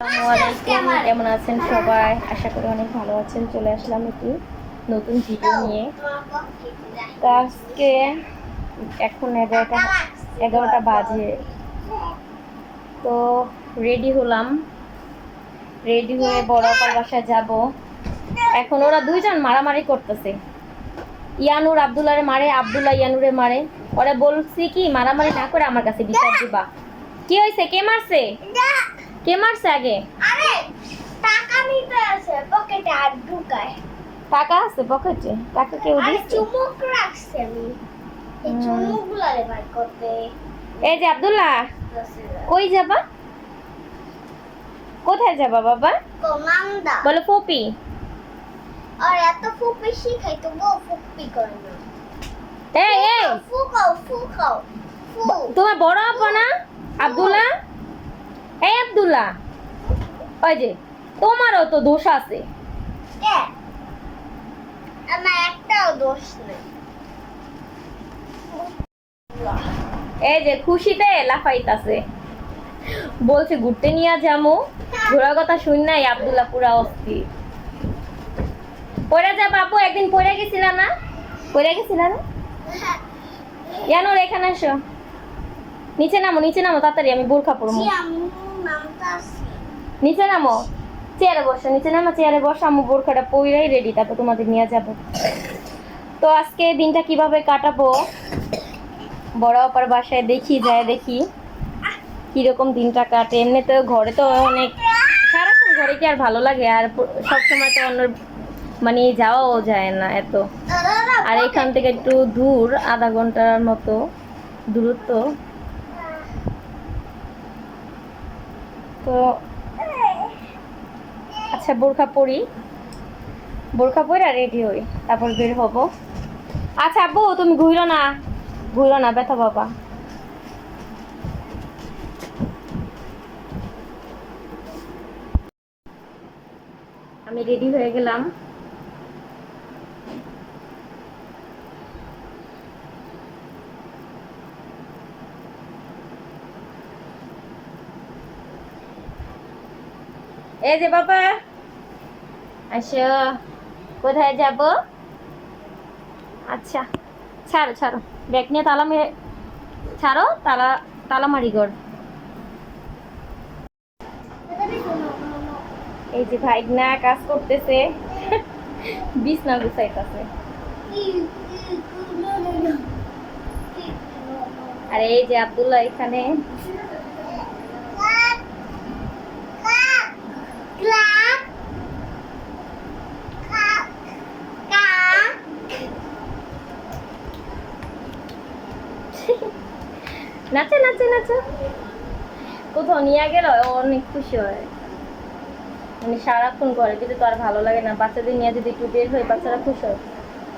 আসসালামু আলাইকুম, কেমন আছেন সবাই? আশা করি অনেক ভালো আছেন। চলে আসলাম একটি নতুন ভিডিও নিয়ে। আজকে এখন এগারোটা এগারোটা বাজে। তো রেডি হলাম। রেডি হয়ে বড় আপার বাসায় যাব। এখন ওরা দুইজন মারামারি করতেছে। ইয়ানুর আবদুল্লারে মারে, আবদুল্লাহ ইয়ানুরে মারে। ওরা বলছি কি, মারামারি না করে আমার কাছে বিচার দিবা। কি হয়েছে? কে মারছে? কে মারছে আগে? আরে টাকা নিতে আছে পকেটে আর ঢুকায়। টাকা আছে পকেটে টাকা কেউ দিচ্ছে চুমুক রাখছে আমি। এই। চুমুকগুলো বার করতে। এই যে আব্দুল্লাহ কই যাবা? কোথায় যাবা বাবা? কমান্দা। বলো পপি আর এত ফুপি শিখাই তো বউ ফুপি করে না। এই এই। ফুকাও ফুকাও ফু তোমার বড় আপা না? আব্দুল্লাহ? এই আব্দুল্লাহ ওই যে তোমারও তো দোষ আছে। আমার একটাও দোষ নেই। এই যে খুশিতে লাফাইতাছে। বলছে ঘুরতে নিয়ে যাব ঘোরার কথা শুন নাই আব্দুল্লাহ পুরা অস্থির। পড়ে যা বাবু একদিন পড়ে গেছিল না? পড়ে গেছিল না? এখানে এসো। নিচে নামো নিচে নামো তাড়াতাড়ি আমি বোরখা পরবো নিচে নামো। চেয়ারে বসো, নিচে নামো, চেয়ারে বসো আমি বোরখাটা পইরাই রেডি তারপর তোমাদের নিয়ে যাব। তো আজকে দিনটা কীভাবে কাটাবো? বড় অপার বাসায় দেখি, যায় দেখি কীরকম দিনটা কাটে। এমনি তো ঘরে তো অনেক সারাক্ষণ ঘরে কি আর ভালো লাগে? আর সবসময় তো অন্য মানে যাওয়াও যায় না এত। আর এখান থেকে একটু দূর, আধা ঘণ্টার মতো দূরত্ব। তো আচ্ছা বোরখা পরি। বোরখা পরি আর রেডি হই, তারপর বের হব। আচ্ছা আব্বু, তুমি ঘুরো না। ঘুরো না, ব্যথা বাবা আমি রেডি হয়ে গেলাম। এই যে বাবা, আসো। কোথায় যাব? আচ্ছা ছাড়ো ছাড়ো। ব্যাগ নিয়ে তালা মেরে, ছাড়ো, তালা তালা ঘর এই যে ভাইগনা কাজ করতেছে। বিছনা গুছাইতেছে। আর এই যে আব্দুল্লাহ এখানে। নাচে নাচে নাচে। কোথাও নিয়ে গেল অনেক খুশি হয়। মানে সারাক্ষণ করে কিন্তু তো আর ভালো লাগে না বাচ্চাদের নিয়ে যদি একটু বের হয় বাচ্চারা খুশি হয়।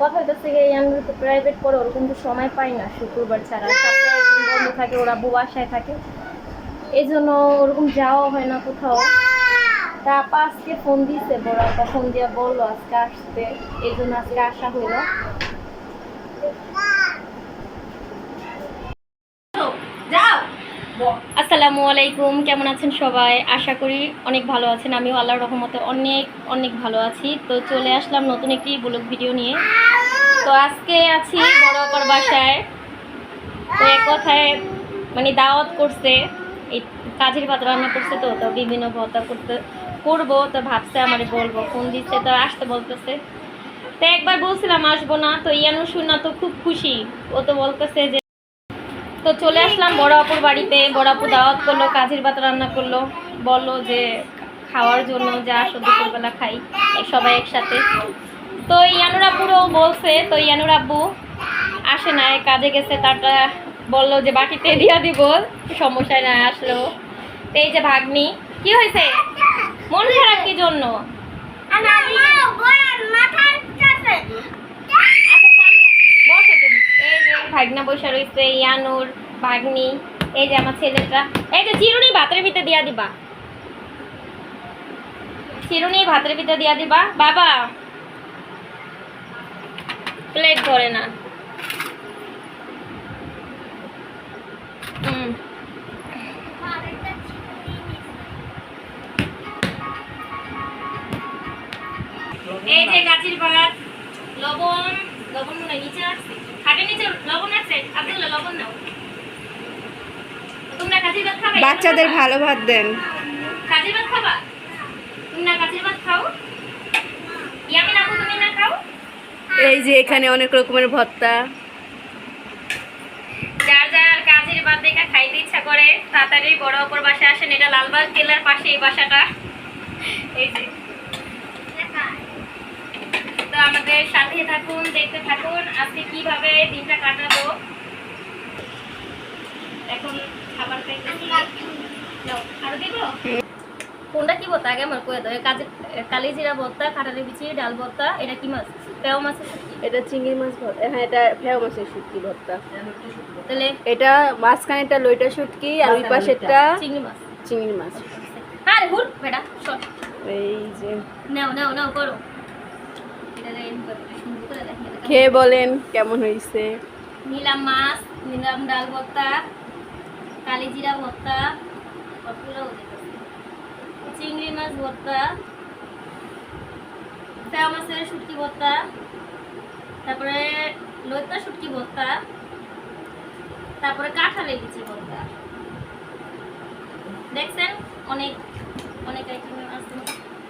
কথা হইতেছে গিয়ে আমি তো প্রাইভেট পড়ে ওরকম তো সময় পাই না শুক্রবার ছাড়া। সপ্তাহে বন্ধ থাকে ওরা বউ বাসায় থাকে। এই জন্য ওরকম যাওয়া হয় না কোথাও। তা আপা আজকে ফোন দিছে, বড় আপা ফোন দিয়ে বলল আজকে আসতে, এই জন্য আজকে আসা হইল। আসসালামু আলাইকুম, কেমন আছেন সবাই? আশা করি অনেক ভালো আছেন। আমিও আল্লাহর রহমতে অনেক অনেক ভালো আছি। তো চলে আসলাম নতুন একটি ব্লগ ভিডিও নিয়ে। তো আজকে আছি বড় অপার বাসায়। তো এক কথায় মানে দাওয়াত করছে, এই কাজের পাত্র রান্না করছে তো তো বিভিন্ন ভর্তা করতে করব, তো ভাবছে আমারে বলব ফোন দিচ্ছে, তো আসতে বলতেছে। তো একবার বলছিলাম, আসব না। তো ইয়ানু শুনা তো খুব খুশি। ও তো বলতেছে যে, তো চলে আসলাম বড় আপুর বাড়িতে। বড় আপু দাওয়াত করল, কাজের ভাত রান্না করল। বলল যে, খাওয়ার জন্য যা আসো, দুপুরবেলা খাই, সবাই একসাথে। তো ইয়ানুর আব্বুরও বলছে, তো ইয়ানুর আব্বু আসে না কাজে গেছে, তারটা বলল যে বাকিতে দিয়া দিব, সমস্যায় না আসলো। তো এই যে ভাগ্নি কি হয়েছে? মন খারাপ কি জন্য? আচ্ছা বসো তুমি। এই যে ভাগনা বসে রয়েছে ইয়ানুর ভাগ্নি এই যে আমার ছেলেটা। এই যে চিরুনি ভাতের ভিতরে দিয়া দিবা। চিরুনি ভাতের ভিতরে দিয়া দিবা। বাবা প্লেট ধরে না। এই যে গাছের ভাত লবণ লবণ মনে নিচে রাখছি খাটের নিচে লবণ আছে? লবণ নাও তোমরা কাজির ভাত খাবে? বাচ্চাদের ভালো ভাত দেন। কাজির ভাত খাবা? তুমি না ভাত খাও? ইয়ামিন আপু তুমি না খাও? এই যে এখানে অনেক রকমের ভর্তা। যার যার কাজের বাদ দেখা খাইতে ইচ্ছা করে তাড়াতাড়ি বড় অপর বাসা আসেন। এটা লালবাগ কেলার পাশে এই বাসাটা। এই যে তো আমাদের সাথে থাকুন দেখতে থাকুন আজকে কীভাবে দিনটা কাটাবো। এখন খাবার দিব? কোনটা কি বলতো আগে আমার কয়ে দাও। কাজে কালি জিরা ভর্তা কাঁঠালি বিচি ডাল ভর্তা এটা কি মাছ? পেও মাছের এটা চিংড়ি মাছ ভর্তা হ্যাঁ এটা ফেও মাছের শুটকি ভর্তা তাহলে এটা মাঝখানেটা লইটা শুটকি আর ওই পাশেরটা চিংড়ি মাছ। চিংড়ি মাছ। আরে হুট বেটা শট এই যে। নাও নাও নাও করো এটা রেন করো সুন্দর করে দেখে দেখো। খেয়ে বলেন কেমন হয়েছে? নিলাম মাছ, নিলাম ডাল ভর্তা, কালি জিরা ভর্তা চিংড়ি মাছ ভর্তা ফেয়া মাছের শুটকি ভর্তা, তারপরে লইতা শুটকি ভর্তা, তারপরে কাঁঠালের বিচি ভর্তা। দেখছেন? অনেক অনেক আইটেম আছে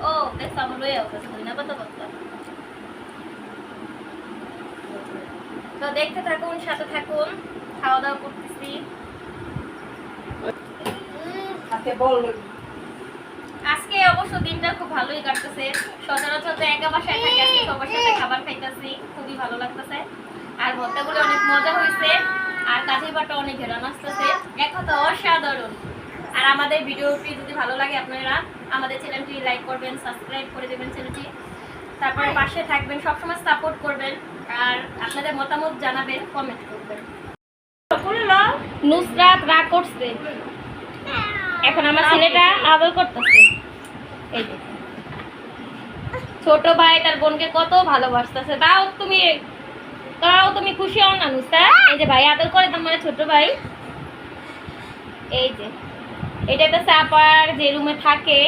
ও দেখছ আমার লইয়া আছে না, পাতা ভর্তা তো দেখতে থাকুন সাথে থাকুন। খাওয়া দাওয়া করতেছি আজকে অবশ্য দিনটা খুব ভালোই কাটতেছে। সচরাচর তো একা বাসায় থাকি আজকে সবার সাথে খাবার খাইতেছি। খুবই ভালো লাগতেছে। আর ভর্তাগুলো অনেক মজা হয়েছে। আর কাজের বাটা অনেক ঘেরান আসতেছে এক কথা অসাধারণ। আর আমাদের ভিডিওটি যদি ভালো লাগে আপনারা আমাদের চ্যানেলটি লাইক করবেন সাবস্ক্রাইব করে দেবেন চ্যানেলটি। তারপরে পাশে থাকবেন সবসময় সাপোর্ট করবেন আর আপনাদের মতামত জানাবেন কমেন্ট করবেন। নুসরাত রাগ করছে। এখন আমার ছেলেটা আদর করতেছে। এই যে। ছোট ভাই তার বোনকে কত ভালোবাসতেছে। তাও তুমি তাও তুমি খুশি হও না নুসরা এই যে ভাই আদর করে তোমার ছোট ভাই। এই যে এটা তো চাপার যে রুমে থাকে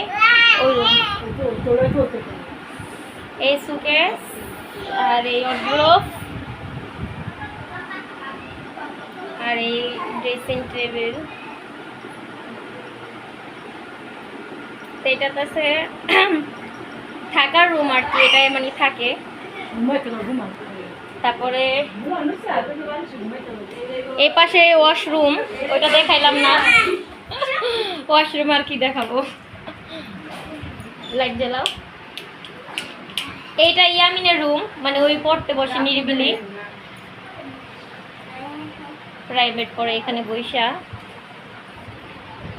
ওই রুম এই সুকেস আর এই অড্রোফ আর এই ড্রেসিং টেবিল তো আছে, থাকার রুম আর কি, এটাই মানে থাকে। তারপরে এই পাশে ওয়াশরুম ওইটা দেখাইলাম না। ওয়াশরুম আর কি দেখাবো। লাইট জ্বালাও। এইটা ইয়ামিনের রুম মানে ওই পড়তে বসে নিরিবিলি। প্রাইভেট করে এখানে বৈশা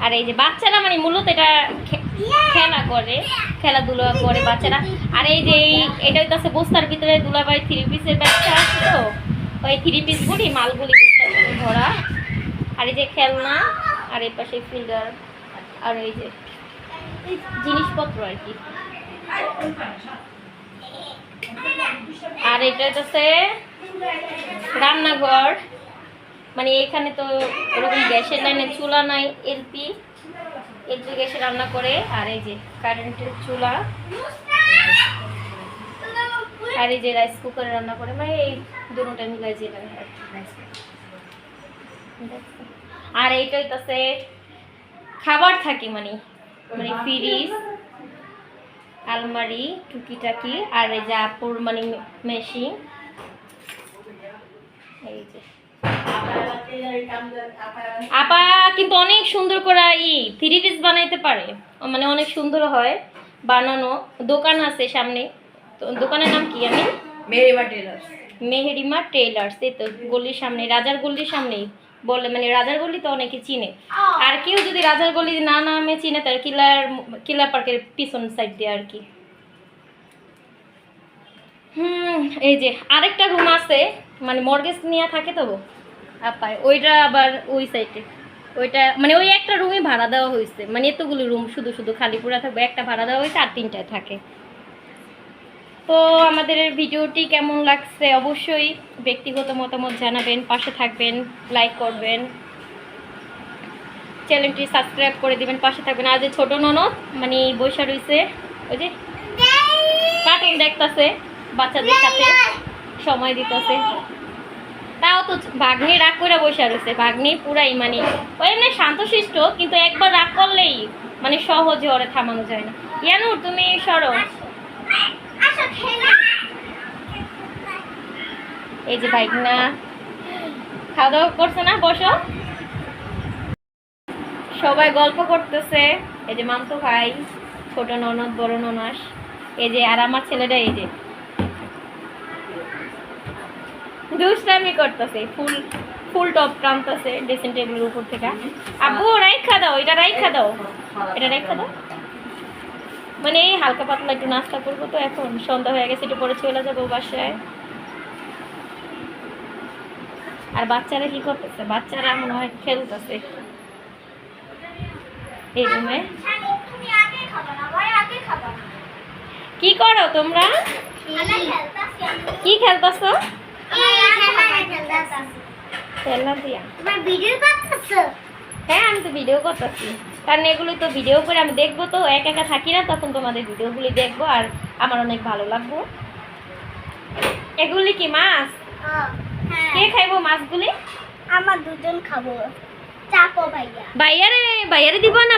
আর এই যে বাচ্চারা মানে মূলত এটা খেলা করে খেলাধুলা করে বাচ্চারা। আর এই যে এটা হইতাছে বস্তার ভিতরে দুলাবাই থ্রি পিসের ব্যবসা আছে তো? ওই থ্রি পিসগুলি মালগুলি বস্তার ভিতরে ভরা। আর এই যে খেলনা আর এই পাশে ফিল্ডার আর এই যে জিনিসপত্র আর কি। আর এটা হচ্ছে রান্নাঘর। মানে এখানে তো ওরকম গ্যাসের লাইনে চুলা নাই এলপি এলপি গ্যাসে রান্না করে। আর এই যে কারেন্টের চুলা। আর এই যে রাইস কুকারে রান্না করে। মানে এই দুটোটা মিলাই যে। আর এইটা হইতাছে খাবার থাকে মানে মানে ফ্রিজ আলমারি টুকিটাকি আর এই যে আপুর মানে মেশিন। এই যে। আপা কিন্তু অনেক সুন্দর করে ই থ্রি পিস বানাইতে পারে। মানে অনেক সুন্দর হয় বানানো। দোকান আছে সামনে। তো দোকানের নাম কি আমি মেহেরিমা টেইলার্স। এই তো গলির সামনে রাজার গলির সামনেই। বলে মানে রাজার গলি তো অনেকে চিনে। আর কেউ যদি রাজার গলি না নামে চিনে তার কিলার কিলার পার্কের পিছন সাইড দিয়ে আর কি। হুম এই যে আরেকটা রুম আছে মানে মর্গেজ নিয়ে থাকে তো আপায় ওইটা আবার ওই সাইডে ওইটা মানে ওই একটা রুমই ভাড়া দেওয়া হয়েছে। মানে এতগুলো রুম শুধু শুধু খালি পুরা থাকবে একটা ভাড়া দেওয়া হয়েছে আর তিনটায় থাকে। তো আমাদের ভিডিওটি কেমন লাগছে অবশ্যই ব্যক্তিগত মতামত জানাবেন, পাশে থাকবেন লাইক করবেন। চ্যানেলটি সাবস্ক্রাইব করে দিবেন, পাশে থাকবেন। যে ছোটো ননদ মানে বৈশা রয়েছে ওই যে কার্টুন দেখতাছে, বাচ্চাদের সাথে, সময় দিতেছে। তাও তো বাঘনি রাগ করে বসে রয়েছে বাঘনি পুরাই মানে ও এমনি শান্তশিষ্ট, কিন্তু একবার রাগ করলেই মানে সহজে ওরে থামানো যায় না। ইয়ানুর, তুমি সরো। এই যে বাইক না। খাওয়া দাওয়া করছে না? বসো। সবাই গল্প করতেছে। এই যে মামতো ভাই, ছোট ননদ, বড় ননাস। এই যে, আর আমার ছেলেটা এই যে। দুষ্টামি করতেছে, ফুল ফুল টপ টানতেছে ড্রেসিং টেবিলের উপর থেকে। আব্বু, রাইখা দাও, এটা রাইখা দাও। এটা রাইখা দাও। মানে এই হালকা পাতলা একটু নাস্তা করব তো এখন। সন্ধ্যা হয়ে গেছে একটু পরে চলে যাব বাসায়। আর বাচ্চারা কি করতেছে? বাচ্চারা মনে হয় খেলতেছে এই রুমে? কি করো তোমরা? কি খেলতেছো? খেলা খেলনা দিয়া। হ্যাঁ আমি তো ভিডিও করতেছি। কারণ এগুলো তো ভিডিও করে আমি দেখব তো একা একা থাকি না তখন তোমাদের ভিডিওগুলি দেখব আর আমার অনেক ভালো লাগবো। এগুলি কি মাছ? হ্যাঁ। কে খাইবো মাছগুলি? আমার দুজন খাব। চাপো ভাইয়া। বাইয়ারে বাইয়ারে দিব না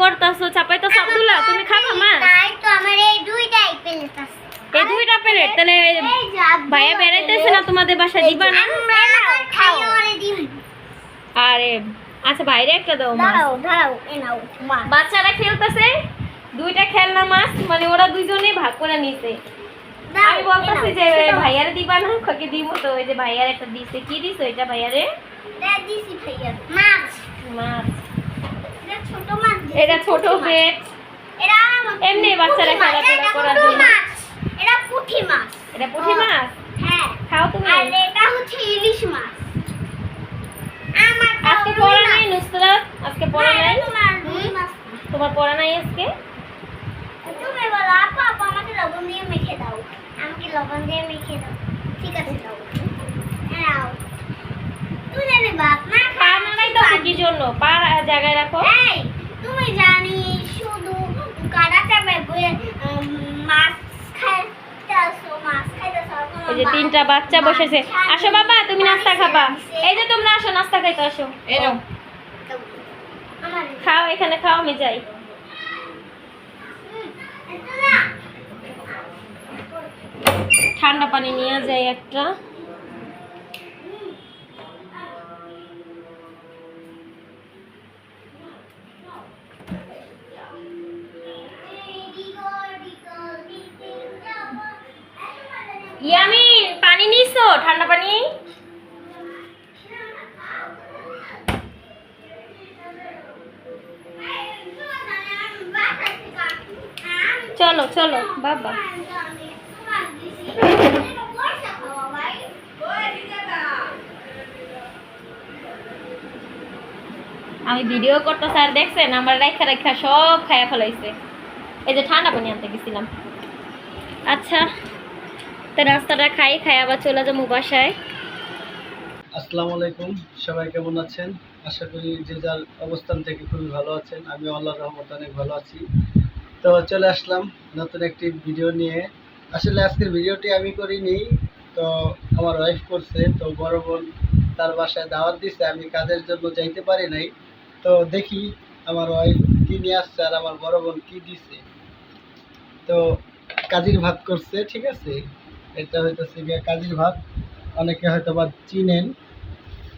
করতেছো চাপাইতেছো আব্দুল্লাহ তুমি খাবা মাছ? তাই তো আমার এই দুইটাই প্লেট আছে। এই দুইটা প্লেট তাহলে এই যে আব্বু ভাইয়া বেড়াইতেছে না তোমাদের দিবা না? আরে আচ্ছা বাইরে একটা দাও দাঁড়াও দাঁড়াও এ নাও মা বাচ্চারা খেলতেছে দুইটা খেলনা মাছ মানে ওরা দুইজনেই ভাগ করে নিছে। আমি বলতেছি যে ভাইয়ারে দিবা না খকে দিব তো ওই যে ভাইয়ার একটা দিছে। কি দিছো এটা ভাইয়ারে? দিছি ভাইয়া মাছ। মাছ। এটা ছোট মাছ এটা ছোট পুঁটি এটা এমনি বাচ্চারা খেলাধুলা করার জন্য। এটা পুঁটি মাছ। এটা পুঁটি মাছ? হ্যাঁ। খাও তুমি। আর এটা হচ্ছে ইলিশ মাছ আমার আজকে পড়া নাই নুসরাত আজকে পড়া নাই? তোমার না। তোমার পড়া নাই আজকে? তুমি বলো আপা আপা আমাকে লবণ দিয়ে মেখে দাও। আমাকে লবণ দিয়ে মেখে দাও। ঠিক আছে দাও। নাও তুই জানি বাপ না পা নাড়াই তো কি জন্য। পা জায়গায় রাখো। এই তুমি জানি শুধু কাদা চাপে মাছ এই যে তিনটা বাচ্চা বসেছে। আসো বাবা তুমি নাস্তা খাবা। এই যে তোমরা আসো নাস্তা খাইতে আসো। দাও। আমার খাও এখানে খাও আমি যাই। ঠান্ডা পানি নিয়ে যাই একটা। ইয়ামিন পানি নিছো? ঠান্ডা পানি? চলো চলো, বাবা। আমি ভিডিও করতেছি স্যার দেখছেন? আমার রেখা রেখা সব খায়া ফেলাইছে। এই যে ঠান্ডা পানি আনতে গেছিলাম। আচ্ছা তো রাস্তাটা খাই খাই, আবার চলে যাব বাসায়। আসসালামু আলাইকুম। সবাই কেমন আছেন? আশা করি যে যার অবস্থান থেকে খুবই ভালো আছেন। আমি আল্লাহর রহমত অনেক ভালো আছি। তো চলে আসলাম নতুন একটি ভিডিও নিয়ে। আসলে আজকের ভিডিওটি আমি করিনি তো আমার ওয়াইফ করছে তো বড় বোন তার বাসায় দাওয়াত দিছে আমি কাজের জন্য যাইতে পারি নাই। তো দেখি আমার ওয়াইফ কি নিয়ে আসছে আর আমার বড় বোন কি দিছে। তো কাজির ভাত করছে ঠিক আছে? এটা হইতেছে গিয়ে কাজির ভাত। অনেকে হয়তো বা চিনেন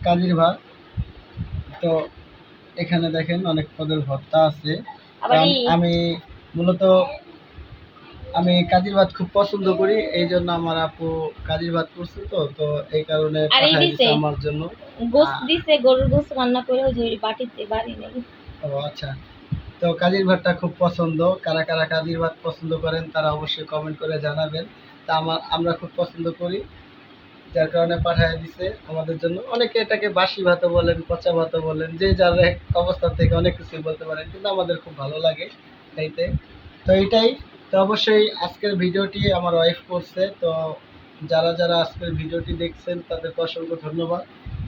কাজির ভাত। তো এখানে দেখেন অনেক পদের ভর্তা আছে। আমি মূলত আমি কাজির ভাত খুব পছন্দ করি এই জন্য আমার আপু কাজির ভাত করছে তো তো এই কারণে আমার জন্য। গোস্ত দিছে গরুর গোস্ত রান্না করে ওই বাটিতে বাড়ি নেই। ও আচ্ছা তো কাজির ভাতটা খুব পছন্দ কারা কারা কাজির ভাত পছন্দ করেন তারা অবশ্যই কমেন্ট করে জানাবেন। তা আমার আমরা খুব পছন্দ করি যার কারণে পাঠায় দিছে আমাদের জন্য। অনেকে এটাকে বাসি ভাতও বলেন পচা ভাতও বলেন যে যার এক অবস্থা থেকে অনেক কিছু বলতে পারেন কিন্তু আমাদের খুব ভালো লাগে। এইতে। তো এইটাই। তো অবশ্যই আজকের ভিডিওটি আমার ওয়াইফ করছে। তো যারা যারা আজকের ভিডিওটি দেখছেন, তাদেরকে অসংখ্য ধন্যবাদ।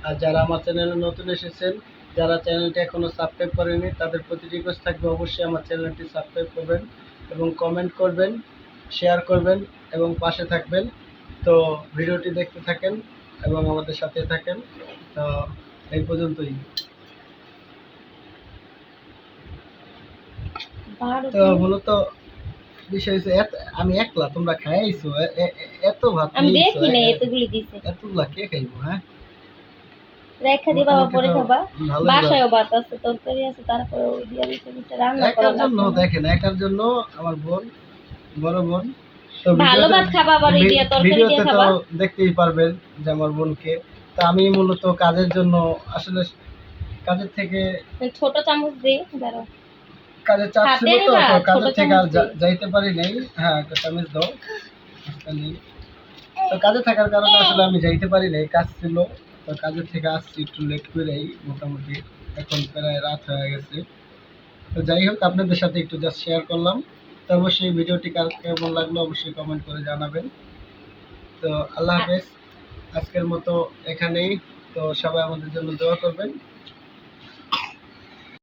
আর যারা আমার চ্যানেলে নতুন এসেছেন, যারা চ্যানেলটি এখনও সাবস্ক্রাইব করেনি তাদের প্রতি রিকোয়েস্ট থাকবে অবশ্যই আমার চ্যানেলটি সাবস্ক্রাইব করবেন এবং কমেন্ট করবেন শেয়ার করবেন এবং পাশে থাকবেন। তো ভিডিওটি দেখতে থাকেন এবং আমাদের সাথে থাকেন। তো এই পর্যন্তই। তো মূলত বিষয় হচ্ছে আমি একলা তোমরা খাইছো এত ভাত আমি দেখি না এতগুলি দিছে। এতগুলা কে খাইবো হ্যাঁ? রেখা দিবা বা মোটামুটি পরে খাবা। বাসায়ও ভাত আছে তরকারি আছে তারপরে ওই দিয়া রান্না করা একার জন্য। দেখেন একার জন্য আমার বোন বড় বোন। ভালো ভাত খাবা আবার দিয়া তরকারি দিয়ে খাবা। দেখতেই পারবেন যে আমার বোনকে। তো আমি মূলত কাজের জন্য আসলে কাজের থেকে ছোট চামচ দিয়ে দাঁড়াও। কাজের চাপ ছিল তো কাজের থেকে আর? যাইতে পারি নাই। হ্যাঁ একটা চামচ দাও তো কাজে থাকার কারণে আসলে আমি যাইতে পারি নাই কাজ ছিল। তো কাজের থেকে আসছি একটু লেট করেই মোটামুটি এখন প্রায় রাত হয়ে গেছে। তো যাই হোক আপনাদের সাথে একটু জাস্ট শেয়ার করলাম। তো অবশ্যই ভিডিওটি কার কেমন লাগল অবশ্যই কমেন্ট করে জানাবেন। তো আল্লাহ হাফেজ আজকের মতো এখানেই। তো সবাই আমাদের জন্য দোয়া করবেন।